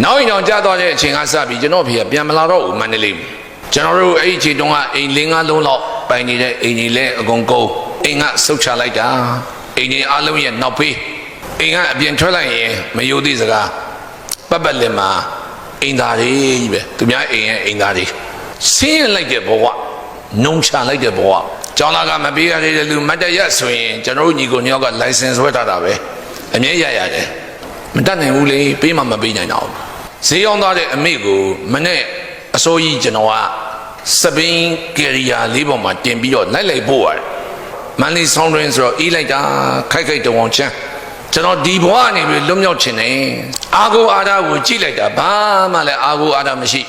နောက်ရင်တော့ကြာသွားတဲ့အချိန်ကစပြီးကျွန်တော်ဖေကပြန်မလာတော့ဘူးမန္တလေးကျွန်တော်တို့အဲ့ဒီအချိန်တုန်းကအိမ်၄၅လုံးလောက်ပိုင်နေတဲ့အိမ်ကြီးလဲအကုန်ကုန်အိမ်ကဆုတ်ချလိုက်တာအိမ်ကြီးအလုံးရဲ့နောက်ဖေးအိမ်ကအပြင်ထွက်လိုက်ရင်မယိုသေးစကားပတ်ပတ်လည်မှာအိမ်သားတွေကြီးပဲသူများအိမ်ရဲ့အိမ်သားတွေဆင်းရဲလိုက်တဲ့ဘဝနှုံချလိုက်တဲ့ဘဝကျောင်းသားကမပေးရတဲ့လူမတ်တရက်ဆိုရင်ကျွန်တော်တို့ညီကိုညောက်က license ဝဲထားတာပဲအမြဲရရတယ် မတတ်နိုင်ဘူးလေပေးမှမပေးနိုင်တော့ဘူးဈေးရောက်သွားတဲ့အမေကိုမနဲ့အစိုးရကျွန်တော်ကစပင်းကယ်ရီယာလေးပေါ်မှာတင်ပြီးတော့လိုက်လိုက်ပို့ရတယ်မန်လီဆောင်းတွင်ဆိုတော့အေးလိုက်တာခိုက်ခိုက်တုံအောင်ချမ်းကျွန်တော်ဒီဘဝကနေပြီးလွတ်မြောက်ခြင်းနဲ့အာကိုအာရကိုကြည့်လိုက်တာဘာမှလည်းအာကိုအာရမရှိ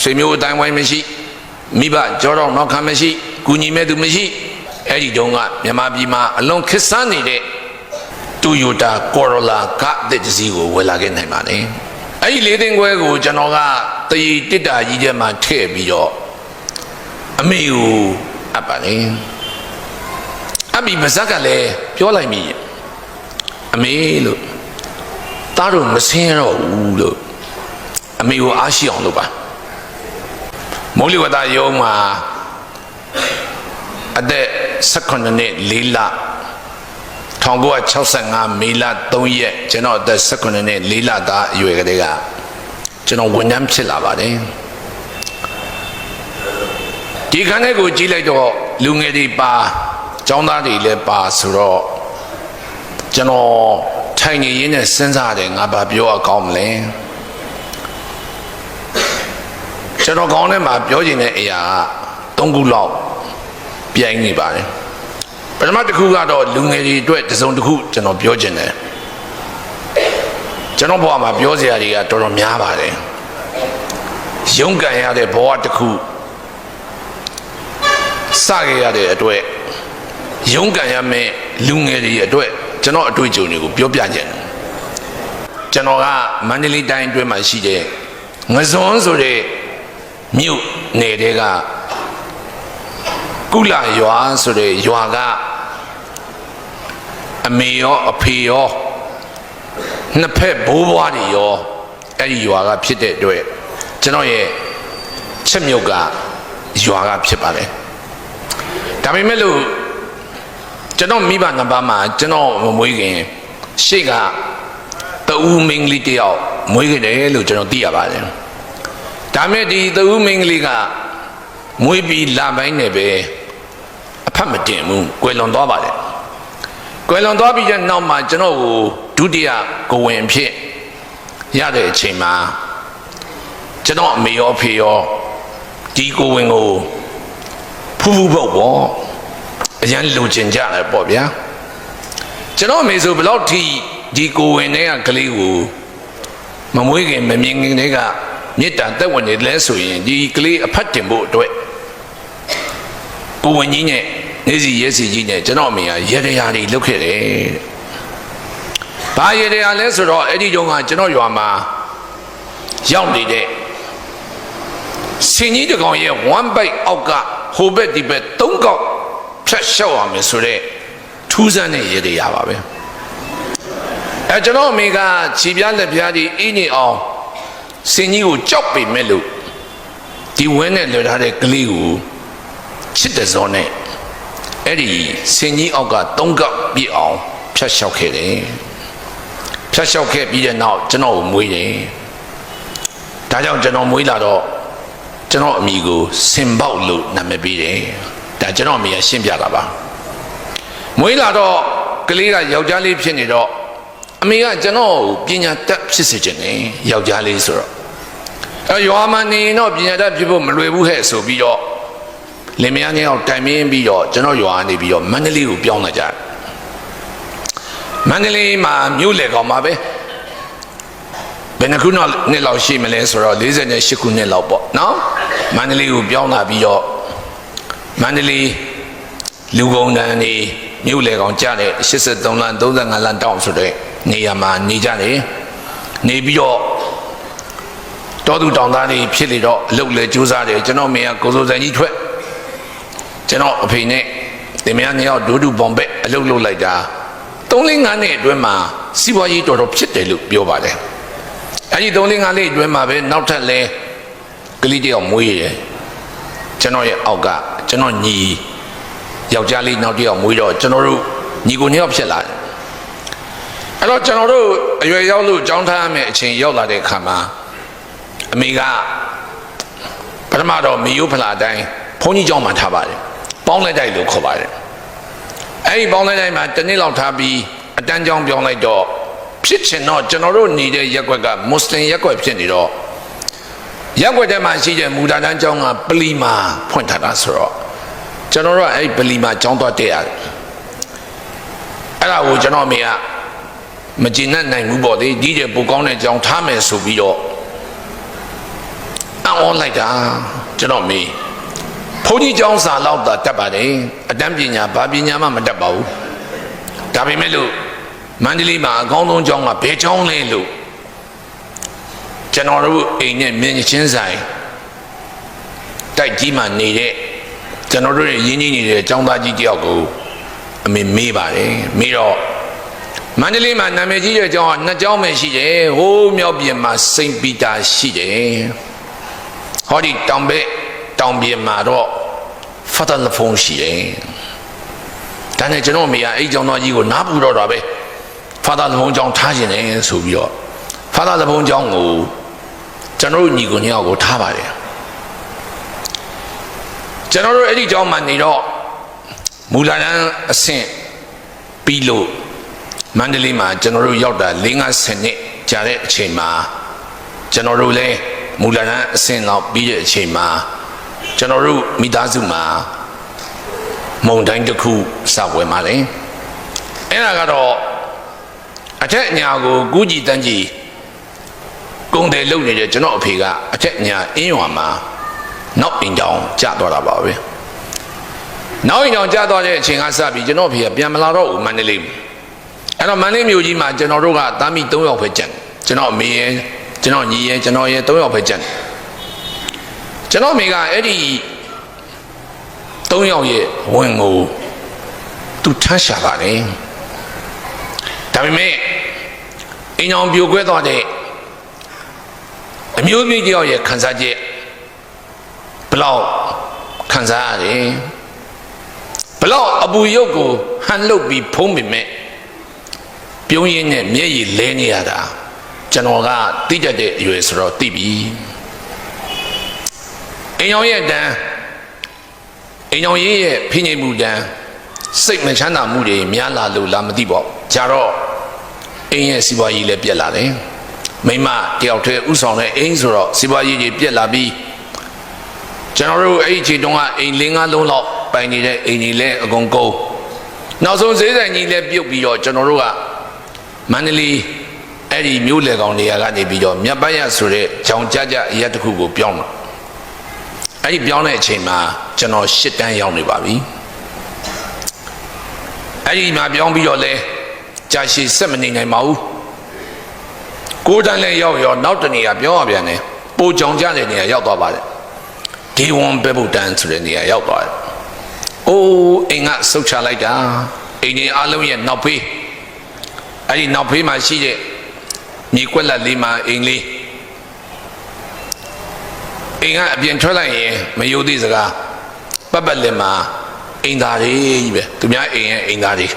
ဆွေမျိုးအတိုင်းဝိုင်းမရှိမိဘကြောတော့နောက်ခံမရှိကူညီမဲ့သူမရှိအဲ့ဒီတုန်းကမြန်မာပြည်မှာအလွန်ခက်ဆန်းနေတဲ့ တူယိုတာကော်ရိုလာကတဲ့တစ်စီးကိုဝယ်လာခဲ့နိုင်ပါတယ်။အဲ့ဒီလေးသိန်းခွဲကိုကျွန်တော်ကတရီတစ်တာကြီးထဲမှာထည့်ပြီးတော့အမေကိုအပ်ပါလေ။အပ်ပြီးပါဇက်ကလည်းပြောလိုက်မိအမေလို့တားတော့မစင်းရတော့ဘူးလို့အမေကိုအားရှိအောင်လုပ်ပါမိုးလေဝသရုံးမှာအသက်18နှစ်4လ 1965မေလ3ရက်ကျွန်တော်အသက်18နှစ်4လသားအရွယ်ကလေးကကျွန်တော်ဝန်ထမ်းဖြစ်လာပါတယ်ဒီခန်းထဲကိုကြည့်လိုက်တော့လူငယ်တွေပါចောင်းသားတွေလည်းပါဆိုတော့ကျွန်တော်ထိုင်နေရင်းနဲ့စဉ်းစားတယ်ငါဘာပြောရကောင်းမလဲကျွန်တော်ကောင်းထဲမှာပြောချင်တဲ့အရာက3ခုလောက်ပြိုင်နေပါတယ် ပထမတစ်ခုကတော့လူငယ်တွေအတွက်တစ်စုံတစ်ခုကျွန်တော်ပြောချင်တယ်ကျွန်တော်ဘဝမှာပြောစရာတွေကတော်တော်များပါတယ်ရုန်းကန်ရတဲ့ဘဝတစ်ခုစခဲ့ရတဲ့အတွက်ရုန်းကန်ရမယ့်လူငယ်တွေအတွက်ကျွန်တော်အတွေ့အကြုံတွေကိုပြောပြချင်တယ်ကျွန်တော်ကမန္တလေးတိုင်းအတွင်းမှာရှိတဲ့ငစွန်းဆိုတဲ့မြို့နယ်တဲကကုလရွာဆိုတဲ့ရွာက အမေရောအဖေရောနှစ်ဖက်ဘိုးဘွားတွေရောအဲ့ဒီရွာကဖြစ်တဲ့အတွက်ကျွန်တော်ရဲ့ချက်မြုပ်ကရွာကဖြစ်ပါတယ်ဒါပေမဲ့လို့ကျွန်တော်မိဘနှစ်ပါးမှာကျွန်တော်မမွေးခင်ရှေ့ကတူမင်းကလေးတယောက်မွေးခဲ့တယ်လို့ကျွန်တော်သိရပါတယ်ဒါမဲ့ဒီတူမင်းကလေးကမွေးပြီးလာပိုင်းနဲ့ပဲအဖတ်မတင်ဘူးကွယ်လွန်သွားပါတယ် ကွယ်လွန်သွားပြီးတဲ့နောက်မှာကျွန်တော်ကိုဒုတိယကိုဝင်ဖြစ်ရတဲ့အချိန်မှာကျွန်တော်အမေရောဖေရောဒီကိုဝင်ကိုဖူးဖူးပုတ်ပေါ့အရန်လုံကျင်ကြတယ်ပေါ့ဗျာကျွန်တော်အမေဆိုဘယ်တော့ထိဒီကိုဝင်တဲ့ကလေးကိုမမွေးခင်မမြင်ခင်တည်းကမေတ္တာတက်ဝင်နေလဲဆိုရင်ဒီကလေးအဖတ်တင်ဖို့အတွက်ကိုဝင်ကြီးနဲ့ နေစီရဲစီကြီးနဲ့ကျွန်တော်အမေကရေရရာတွေလုပ်ခဲ့တယ်တဲ့။ဘာရေရရာလဲဆိုတော့အဲ့ဒီတုန်းကကျွန်တော်ရွာမှာရောက်နေတဲ့စင်ကြီးတကောင်ရဲ့ one bite အောက်ကဟိုဘက်ဒီဘက်သုံးကောက်ဖြတ်လျှောက်ရမယ်ဆိုတော့ထူးဆန်းတဲ့ရေရရာပါပဲ။အဲကျွန်တော်အမေကခြေပြားလက်ပြားဒီအင်းနေအောင်စင်ကြီးကိုကြောက်ပေမဲ့လို့ဒီဝင်းနဲ့လွှထားတဲ့ကလေးကိုချစ်တဲ့ဇောနဲ့ အဲ့ဒီစင်ကြီးအောက်ကသုံးကပ်ပြည့်အောင်ဖြတ်လျှောက်ခဲ့တယ်ဖြတ်လျှောက်ခဲ့ပြီးတဲ့နောက်ကျွန်တော်ကိုမွေးတယ်ဒါကြောင့်ကျွန်တော်မွေးလာတော့ကျွန်တော်အမိကိုစင်ပေါက်လို့နာမည်ပေးတယ်ဒါကျွန်တော်အမိကရှင်းပြတာပါမွေးလာတော့ကလေးကယောက်ျားလေးဖြစ်နေတော့အမေကကျွန်တော်ကိုပညာတတ်ဖြစ်စေချင်တယ်ယောက်ျားလေးဆိုတော့အဲရွာမှာနေရင်တော့ပညာတတ်ဖြစ်ဖို့မလွယ်ဘူးဟဲ့ဆိုပြီးတော့ လင်မယားနှစ်ယောက်တိုင်ပင်းပြီးတော့ကျွန်တော်ရွာကနေပြီးတော့မန္တလေးကိုပြောင်းလာကြတယ်မန္တလေးမှာမြို့လေကောင်မှာပဲဘယ်နှခုနောက်နှစ်လောက်ရှိမလဲဆိုတော့48ခုနှစ်လောက်ပေါ့နော်မန္တလေးကိုပြောင်းလာပြီးတော့မန္တလေးလူကုန်တန်းနေမြို့လေကောင်ကြားတဲ့83လမ်း35လမ်းတောင်းဆိုတဲ့နေရာမှာနေကြတယ်နေပြီးတော့တောသူတောင်သားတွေဖြစ်လေတော့အလုပ်လေစူးစမ်းတယ်ကျွန်တော်မေကကိုစိုးစံကြီးထွက် ကျွန်တော်အဖေနဲ့တင်မယားနှစ်ယောက်ဒူးဒူပေါင်ဘက်အလုပ်လုပ်လိုက်တာ3လ5နှစ်အတွင်းမှာစီးပွားရေးတော်တော်ဖြစ်တယ်လို့ပြောပါတယ်အဲ့ဒီ3လ5လေးအတွင်းမှာပဲနောက်ထပ်လဲကလေးတယောက်မွေးရတယ်ကျွန်တော်ရဲ့အောက်ကကျွန်တော်ညီယောက်ျားလေးနောက်တစ်ယောက်မွေးတော့ကျွန်တော်တို့ညီကိုနှစ်ယောက်ဖြစ်လာတယ်အဲ့တော့ကျွန်တော်တို့အရွယ်ရောက်လို့ကြောင်းထားရမယ့်အချိန်ရောက်လာတဲ့အခါမှာအမေကပထမတော့မေယိုးဖလာတိုင်းဘုန်းကြီးကျောင်းမှာထားပါတယ် ပေါင်းလိုက်တိုက်လို့ခေါ်ပါတယ်အဲ့ဒီပေါင်းလိုက်တိုက်မှာတစ်နေ့လောက်ထားပြီးအတန်းကျောင်းပြောင်းလိုက်တော့ဖြစ်ချင်တော့ကျွန်တော်တို့နေတဲ့ရက်ွက်ကမွတ်စလင်ရက်ွက်ဖြစ်နေတော့ရက်ွက်ထဲမှာရှိတဲ့မူဒါတန်းကျောင်းကပလီမာဖွင့်ထားတာဆိုတော့ကျွန်တော်တို့ကအဲ့ဒီပလီမာကျောင်းသွားတက်ရတယ်အဲ့ဒါကိုကျွန်တော်အမေကမကျင်နဲ့နိုင်ဘူးပေါ့လေဒီတဲ့ပူကောင်းတဲ့ကျောင်းထားမယ်ဆိုပြီးတော့အောင်းလိုက်တာကျွန်တော်မေး ဘုန်းကြီးကျောင်းစာလောက်သာတက်ပါတယ်အတန်းပညာဘာပညာမှမတက်ပါဘူးဒါပေမဲ့လို့မန္တလေးမှာအကောင်းဆုံးကျောင်းကဘယ်ကျောင်းလဲလို့ကျွန်တော်တို့အိမ်နဲ့မြင်းချင်းဆိုင်တိုက်ကြီးမှနေတဲ့ကျွန်တော်တို့ရဲ့ရင်းနှီးနေတဲ့ကျောင်းသားကြီးတယောက်ကိုအမေမေးပါတယ်မေးတော့မန္တလေးမှာနာမည်ကြီးတဲ့ကျောင်းကနှစ်ကျောင်းပဲရှိတယ်ဟိုးမြောက်ပြင်မှာစိန့်ပီတာရှိတယ်ဟောဒီတောင်ဘက် တောင်ပြင်မှာတော့ဖတ်တလဖုံးရှိတယ်ဒါနဲ့ကျွန်တော်အမေကအဲ့ကျောင်းသားကြီးကိုနားပူတော့တာပဲဖာသာလဘုံကျောင်းထားခြင်းတယ်ဆိုပြီးတော့ဖာသာလဘုံကျောင်းကိုကျွန်တော်တို့ညီကိုညောက်ကိုထားပါတယ်ကျွန်တော်တို့အဲ့ဒီကျောင်းမှာနေတော့မူလာတန်းအဆင့်ပြီးလို့မန္တလေးမှာကျွန်တော်တို့ရောက်တာ၄50နှစ်ကြာတဲ့အချိန်မှာကျွန်တော်တို့လည်းမူလာတန်းအဆင့်လောက်ပြီးတဲ့အချိန်မှာ ကျွန်တော်တို့မိသားစုမှာမုံတိုင်းတစ်ခုစပွဲมาတယ်အဲ့ဒါကတော့အထက်အညာကိုကူးကြည်တန်းကြည်ကုံတယ်လုပ်နေတဲ့ကျွန်တော်အဖေကအထက်အညာအင်းရွာမှာနောက်အိမ်ကြောင်ကျသွားတာပါပဲနောက်အိမ်ကြောင်ကျသွားတဲ့အချိန်ကစပြီးကျွန်တော်အဖေကပြန်မလာတော့ဘူးမန္တလေးအဲ့တော့မန္တလေးမြို့ကြီးမှာကျွန်တော်တို့ကတာမီ3ယောက်ပဲကျန်ကျွန်တော်အမေရဲ့ကျွန်တော်ညီရဲ့ကျွန်တော်ရဲ့3ယောက်ပဲကျန် ကျွန်တော်အမေကအဲ့ဒီ3ယောက်ရဲ့ဝင်ကိုသူထမ်းရှာပါတယ်ဒါပေမဲ့အင်းအောင်ပြိုကွဲသွားတဲ့အမျိုးသမီးတယောက်ရဲ့ခံစားချက်ဘလောက်ခံစားရတယ်ဘလောက်အပူရုပ်ကိုဟန်လုတ်ပြီးဖုံးမိမဲ့ပြုံးရင်းနဲ့မျက်ရည်လဲနေရတာကျွန်တော်ကသိကြတဲ့အရွယ်ဆိုတော့သိပြီ အင်းအောင်ရဲ့တန်းအင်းအောင်ရဲ့ဖိနှိပ်မှုတန်းစိတ်မချမ်းသာမှုတွေများလာလို့လားမသိပေါ့ကြတော့အင်းရဲ့စီးပွားရေးလည်းပြက်လာတယ်မိမတယောက်တည်းဥဆောင်တဲ့အင်းဆိုတော့စီးပွားရေးကြီးပြက်လာပြီးကျွန်တော်တို့အဲ့ဒီခြေတုံးကအိမ်လေးငါးလုံးလောက်ပိုင်နေတဲ့အိမ်ကြီးလည်းအကုန်ကုန်နောက်ဆုံးဈေးဆိုင်ကြီးလည်းပြုတ်ပြီးတော့ကျွန်တော်တို့ကမန္တလေးအဲ့ဒီမြို့လေကောင်နေရာကနေပြီးတော့မြတ်ပတ်ရဆိုတဲ့ကြောင်ကြကြအရက်တစ်ခုကိုပြောင်းတော့ အဲ့ဒီပြောင်းတဲ့အချိန်မှာကျွန်တော်ရှစ်တန်းရောက်နေပါပြီအဲ့ဒီမှာပြောင်းပြီးတော့လဲကြာရှည်ဆက်မနေနိုင်ပါဘူးကိုးတန်းလဲရောက်ရောနောက်တနေရာပြောင်းရပြန်တယ်ပိုကြောင်ကြတဲ့နေရာရောက်သွားပါတယ်ဒီဝန်ပဲဗုဒ္ဓန်ဆိုတဲ့နေရာရောက်သွားတယ်အိုးအိမ်ကဆုတ်ချလိုက်တာအိမ်ကြီးအလုံးရဲ့နောက်ဖေးအဲ့ဒီနောက်ဖေးမှာရှိတဲ့မြေကွက်လက်လေးမှာအိမ်လေး အိမ်ကအပြင်ထွက်လိုက်ရင်မယိုသေးစကားပတ်ပတ်လက်မှာအိမ်သားတွေကြီးပဲသူများအိမ်ရဲ့အိမ်သားတွေ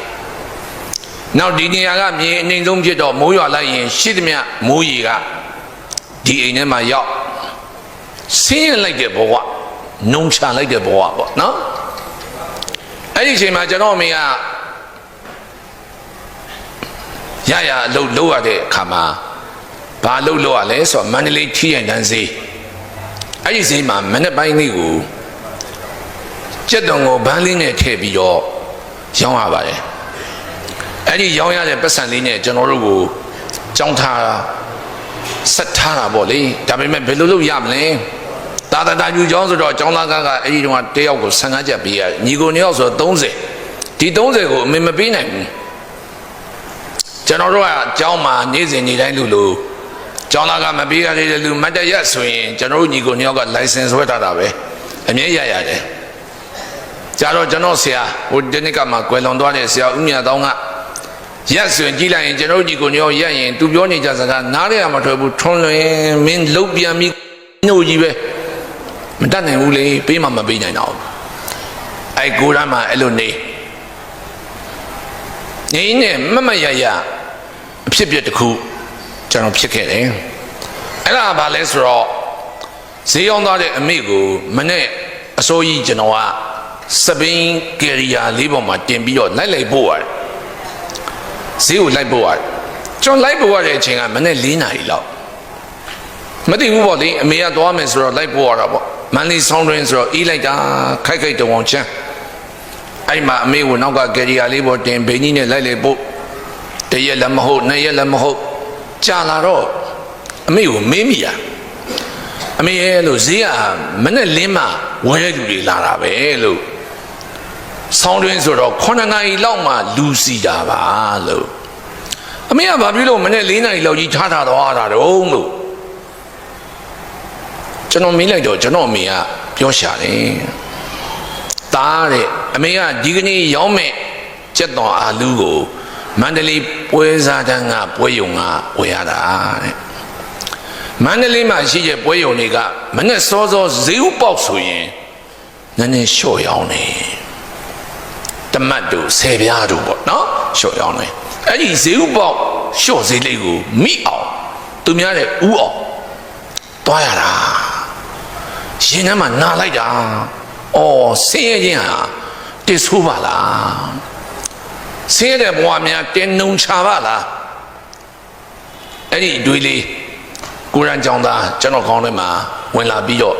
နောက်ဒီနေရာကမြေအနှိမ်ဆုံးဖြစ်တော့မိုးရွာလိုက်ရင်ရှိသမျှမိုးရေကဒီအိမ်ထဲမှာရောက်ဆင်းရဲလိုက်တဲ့ဘဝနှုံချလိုက်တဲ့ဘဝပေါ့နော်အဲ့ဒီအချိန်မှာကျွန်တော်အမေကရရအလုပ်လုပ်ရတဲ့အခါမှာဘာလုပ်လို့ရလဲဆိုတော့မန္တလေးထီးရန်တန်းစေး အဲ့ဒီစေးမှာမနေ့ပိုင်းလေးကိုကြက်တုံကိုဘန်းလေးနဲ့ထည့်ပြီးတော့ရောင်းရပါတယ်အဲ့ဒီရောင်းရတဲ့ပတ်စံလေးနဲ့ကျွန်တော်တို့ကိုကြောင်းထားဆက်ထားတာပေါ့လေဒါပေမဲ့ဘယ်လိုလုပ်ရမလဲတာတာတာယူကျောင်းဆိုတော့ကျောင်းသားကကအဲ့ဒီတော့တယောက်ကို15ချက်ပေးရတယ်ညီကိုနှစ်ယောက်ဆိုတော့30ဒီ30ကိုအမေမပေးနိုင်ဘူးကျွန်တော်တို့ကကျောင်းမှာနေ့စဉ်နေ့တိုင်းလူလူ ကျောင်းသားကမပေးရတဲ့လူမတ်တရက်ဆိုရင်ကျွန်တော်တို့ညီကိုနှစ်ယောက်က license ဝယ်ထားတာပဲအမြဲရရတယ်ကြတော့ကျွန်တော်ဆရာဟိုဒီနေ့ကမှကွယ်လွန်သွားတဲ့ဆရာဦးမြတ်တောင်းကရက်ဆိုရင်ကြည်လိုက်ရင်ကျွန်တော်တို့ဒီကိုညောရက်ရင်သူပြောနေကြစကားနားရရမထွက်ဘူးထွန်းလွင်မင်းလုတ်ပြန်ပြီးညို့ကြီးပဲမတတ်နိုင်ဘူးလေပေးမှမပေးနိုင်တော့ဘူးအဲ့ကိုရမ်းမှာအဲ့လိုနေနေနဲ့မမရရအဖြစ်ပြက်တစ်ခု ကျွန်တော်ဖြစ်ခဲ့တယ်အဲ့ဒါဘာလဲဆိုတော့ဈေးရောက်သွားတဲ့အမေကိုမနဲ့အစိုးရကျွန်တော်ကစပင်းကယ်ရီယာလေးပေါ်မှာတင်ပြီးတော့လိုက်လိုက်ပို့ရတယ်ဈေးကိုလိုက်ပို့ရတယ်ကျွန်တော်လိုက်ပို့ရတဲ့အချိန်ကမနဲ့၄နာရီလောက်မသိဘူးပေါ့လေအမေကသွားမယ်ဆိုတော့လိုက်ပို့ရတာပေါ့မန်လေးဆောင်းတွင်းဆိုတော့အေးလိုက်တာခိုက်ခိုက်တုံအောင်ချမ်းအဲ့မှာအမေကိုနောက်ကကယ်ရီယာလေးပေါ်တင်ဘိန်းကြီးနဲ့လိုက်လိုက်ပို့တရက်လည်းမဟုတ်နှစ်ရက်လည်းမဟုတ် ကြာလာတော့အမေကိုမေးမိတာအမေရဲ့လို့ဈေးကမနဲ့လင်းမှဝယ်တဲ့လူတွေလာတာပဲလို့ဆောင်းတွင်းဆိုတော့9နာရီလောက်မှလူစီတာပါလို့အမေကဘာဖြစ်လို့မနဲ့4နာရီလောက်ကြီးထားထားတော့တာတုံးလို့ကျွန်တော်မေးလိုက်တော့ကျွန်တော်အမေကပြောရှာတယ်တားတဲ့အမေကဒီကနေ့ရောင်းမဲ့ကျက်တော်အာလူကို မန္တလေးပွဲစားတန်းကပွဲယုံကဝယ်ရတာတဲ့မန္တလေးမှာရှိတဲ့ပွဲယုံတွေကမနဲ့စောစောဈေးဥပေါက်ဆိုရင်နည်းနည်းလျှော့ရောင်းနေတမတ်တို့ဆယ်ပြားတို့ပေါ့နော်လျှော့ရောင်းနေအဲ့ဒီဈေးဥပေါက်လျှော့ဈေးလေးကိုမိအောင်သူများတဲ့ဥအောင်တွားရတာရင်ထဲမှာနာလိုက်တာအော်ဆင်းရဲခြင်းဟာတစ်ဆိုးပါလား ဆင်းရဲတဲ့ဘဝများတင်းနှုံချပါလားအဲ့ဒီအတွေ့လေးကိုရန်ကြောင့်သားကျွန်တော်ကောင်းထဲမှာဝင်လာပြီးတော့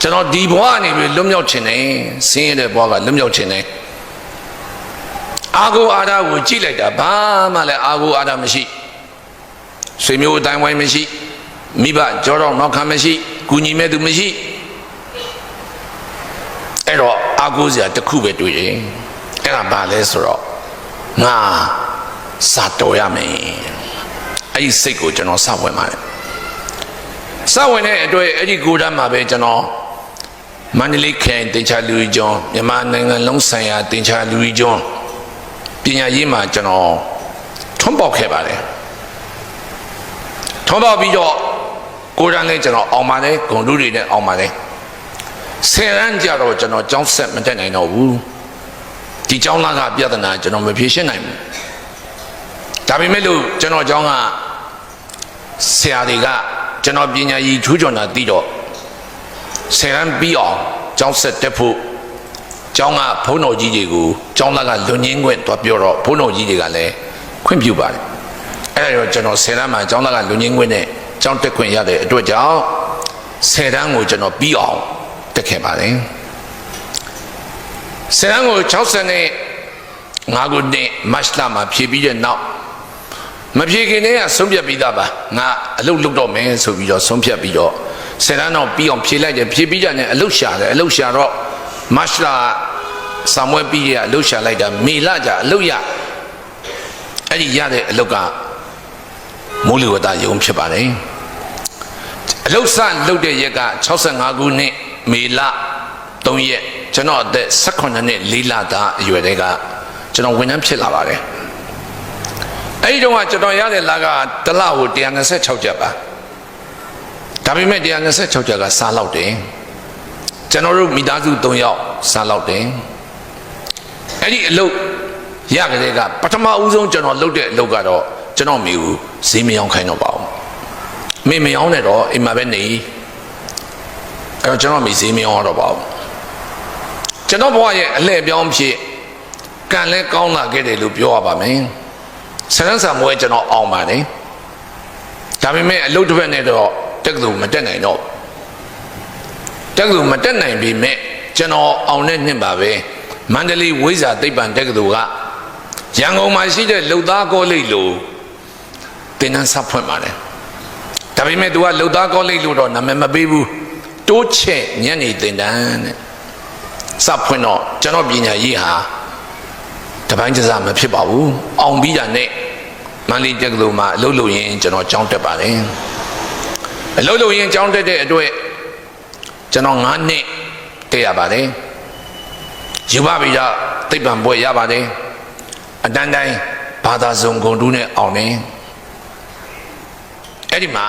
ကျွန်တော်ဒီဘဝကနေပြီးလွတ်မြောက်ခြင်းနဲ့ဆင်းရဲတဲ့ဘဝကလွတ်မြောက်ခြင်းနဲ့အာကိုအာရကိုကြည့်လိုက်တာဘာမှလည်းအာကိုအာရမရှိဆွေမျိုးအတိုင်းဝိုင်းမရှိမိဘကြောတော့နောက်ခံမရှိကူညီမဲ့သူမရှိအဲ့တော့အာကိုစရာတစ်ခုပဲတွေ့တယ်အဲ့ဒါဘာလဲဆိုတော့ ငါစာတော်ရမယ်အဲ့ဒီစိတ်ကိုကျွန်တော်စဝင်ပါတယ်စဝင်တဲ့အတွက်အဲ့ဒီကိုတန်းမှာပဲကျွန်တော်မန္တလေးခရိုင်တင်ချာလူကြီးကျွန်းမြန်မာနိုင်ငံလုံးဆိုင်ရာတင်ချာလူကြီးကျွန်းပညာရေးမှာကျွန်တော်ထွန်းပေါက်ခဲ့ပါတယ်ထွန်းပေါက်ပြီးတော့ကိုရန်လည်းကျွန်တော်အောင်ပါတယ်ဂုံလူတွေနဲ့အောင်ပါတယ်ဆယ်ရန်ကြတော့ကျွန်တော်ကြောင်းဆက်မတက်နိုင်တော့ဘူး ဒီကြောင်းသားကပြဿနာကျွန်တော်မဖြေရှင်းနိုင်ဘူးဒါပေမဲ့လို့ကျွန်တော်ကြောင်းကဆရာတွေကကျွန်တော်ပညာရည်ထူးချွန်တာသိတော့ဆယ်ရန်ပြီးအောင်ကြောင်းဆက်တက်ဖို့ကျောင်းကဘုန်းတော်ကြီးတွေကိုကျောင်းသားကလွန်ငင်းခွင့်တွားပြောတော့ဘုန်းတော်ကြီးတွေကလည်းခွင့်ပြုပါတယ်အဲ့ဒါတော့ကျွန်တော်ဆယ်တန်းမှာကျောင်းသားကလွန်ငင်းခွင့်နဲ့ကျောင်းတက်ခွင့်ရတဲ့အတွက်ကြောင့်ဆယ်တန်းကိုကျွန်တော်ပြီးအောင်တက်ခဲ့ပါတယ် ဆယ်တန်းကို60နဲ့5ခုနှစ်မတ်လမှာဖြည့်ပြီးတဲ့နောက်မဖြည့်ခင်တည်းကဆုံးဖြတ်ပြီးသားပါငါအလုပ်လုပ်တော့မယ်ဆိုပြီးတော့ဆုံးဖြတ်ပြီးတော့ဆယ်တန်းတော့ပြီးအောင်ဖြည့်လိုက်တယ်ဖြည့်ပြီးကြတယ်အလုပ်ရှာတယ်အလုပ်ရှာတော့မတ်လဆာမွဲပြီးရအလုရှာလိုက်တာမေလကြအလုရအဲ့ဒီရတဲ့အလုကမိုးလေဝသယုံဖြစ်ပါတယ်အလုစလုတဲ့ရက်က65ခုနှစ်မေလ3ရက် ကျွန်တော်အသက်18နှစ်4လသားအရွယ်တည်းကကျွန်တော်ဝန်ထမ်းဖြစ်လာပါတယ်အဲ့ဒီတော့ကကျွန်တော်ရတဲ့လာကတလကို126ကျပ်ပါဒါပေမဲ့126ကျပ်ကစားလောက်တယ်ကျွန်တော်တို့မိသားစု3ယောက်စားလောက်တယ်အဲ့ဒီအလုပ်ရကြတဲ့ကပထမဦးဆုံးကျွန်တော်လုပ်တဲ့အလုပ်ကတော့ကျွန်တော်မိကိုဈေးမယောင်းခိုင်းတော့ပါဘူးမိမယောင်းနဲ့တော့အိမ်မှာပဲနေအဲ့တော့ကျွန်တော်မိဈေးမယောင်းတော့ပါဘူး ကျွန်တော်ဘဝရဲ့အလှည့်ပြောင်းဖြစ်ကံလဲကောင်းလာခဲ့တယ်လို့ပြောရပါမယ်ဆန်းဆန်းမွေးကျွန်တော်အောင်ပါတယ်ဒါပေမဲ့အလုပ်တစ်ဖက်နဲ့တော့တက်ကတူမတက်နိုင်တော့တက္ကသိုလ်မတက်နိုင်ပေမဲ့ကျွန်တော်အောင်တဲ့နှစ်ပါပဲမန္တလေးဝိဇာသိပ္ပံတက္ကသိုလ်ကရန်ကုန်မှာရှိတဲ့လုံသားကောလိပ်လို့သင်တန်းဆက်ဖွင့်ပါတယ်ဒါပေမဲ့ तू ကလုံသားကောလိပ်လို့တော့နာမည်မပေးဘူးတိုးချက်ညနေသင်တန်းတဲ့ ဆက်ဖွင့်တော့ကျွန်တော်ပညာရေးဟာတပိုင်းကြစားမဖြစ်ပါဘူးအောင်ပြီးတာနဲ့မန္တလေးတက္ကသိုလ်မှာအလုပ်လုပ်ရင်းကျွန်တော်ကျောင်းတက်ပါတယ်အလုပ်လုပ်ရင်းကျောင်းတက်တဲ့အတွက်ကျွန်တော်9နှစ်တည်ရပါတယ်ယူပဗိဒသိပ္ပံဘွဲ့ရပါတယ်အတန်းတိုင်းဘာသာစုံဂုံတူးနဲ့အောင်တယ်အဲ့ဒီမှာ